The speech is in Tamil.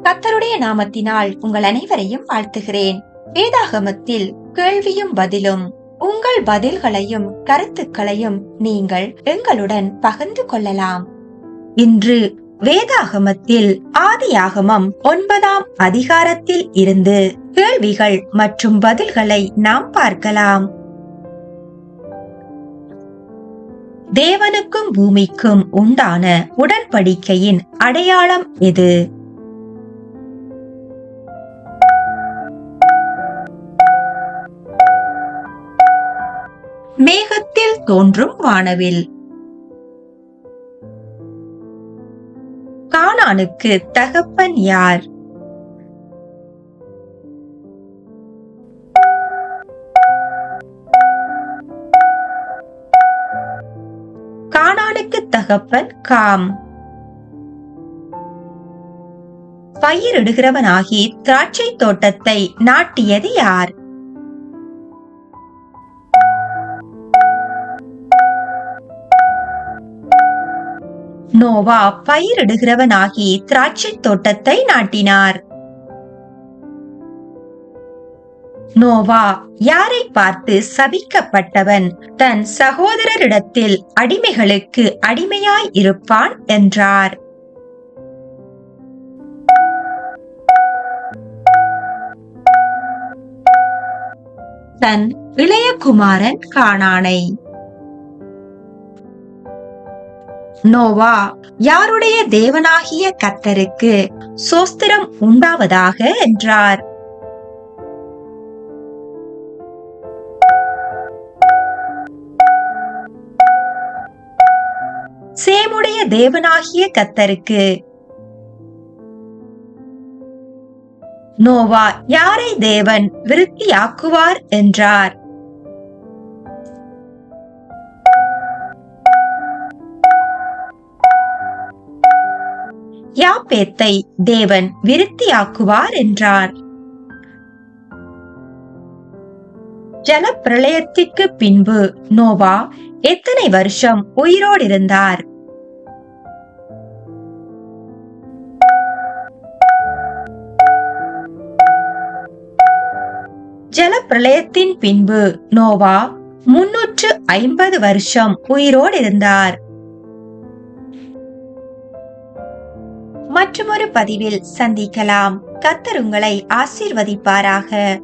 கத்தருடைய நாமத்தினால் உங்கள் அனைவரையும் வாழ்த்துகிறேன். வேதாகமத்தில் கேள்வியும் பதிலும் உங்கள் பதில்களையும் கருத்துக்களையும் நீங்கள் எங்களுடன் பகிர்ந்து கொள்ளலாம். இன்று வேதாகமத்தில் ஆதியாகமம் ஒன்பதாம் அதிகாரத்தில் இருந்து கேள்விகள் மற்றும் பதில்களை நாம் பார்க்கலாம். தேவனுக்கும் பூமிக்கும் உண்டான உடன்படிக்கையின் அடையாளம் எது? மேகத்தில் தோன்றும் வானவில். கானானுக்கு தகப்பன் யார்? கானானுக்கு தகப்பன் காம். பயிரிடுகிறவனாகி திராட்சை தோட்டத்தை நாட்டியது யார்? நோவா பயிரிடுகிறவனாகி திராட்சை தோட்டத்தை நாட்டினார். நோவா யாரை பார்த்து சபிக்கப்பட்டவன்? தன் சகோதரரிடத்தில் அடிமைகளுக்கு அடிமையாய் இருப்பான் என்றார். தன் இளைய குமாரன் காணானை. நோவா யாருடைய தேவனாகிய கத்தருக்கு சோஸ்திரம் உண்டாவதாக என்றார். சேமுடைய தேவனாகிய கத்தருக்கு நோவா யாரை தேவன் விருத்தியாக்குவார் என்றார். யாப்பேத்தை தேவன் விருத்தியாக்குவார் என்றார். ஜலப்பிரளயத்திற்கு பின்பு நோவா எத்தனை வருஷம் உயிரோடு இருந்தார் ஜலப்பிரளயத்தின் பின்பு நோவா முன்னூற்று ஐம்பது வருஷம் உயிரோடு இருந்தார் மற்றொரு பதிவில் சந்திக்கலாம். கத்தர் உங்களை ஆசீர்வதிப்பாராக.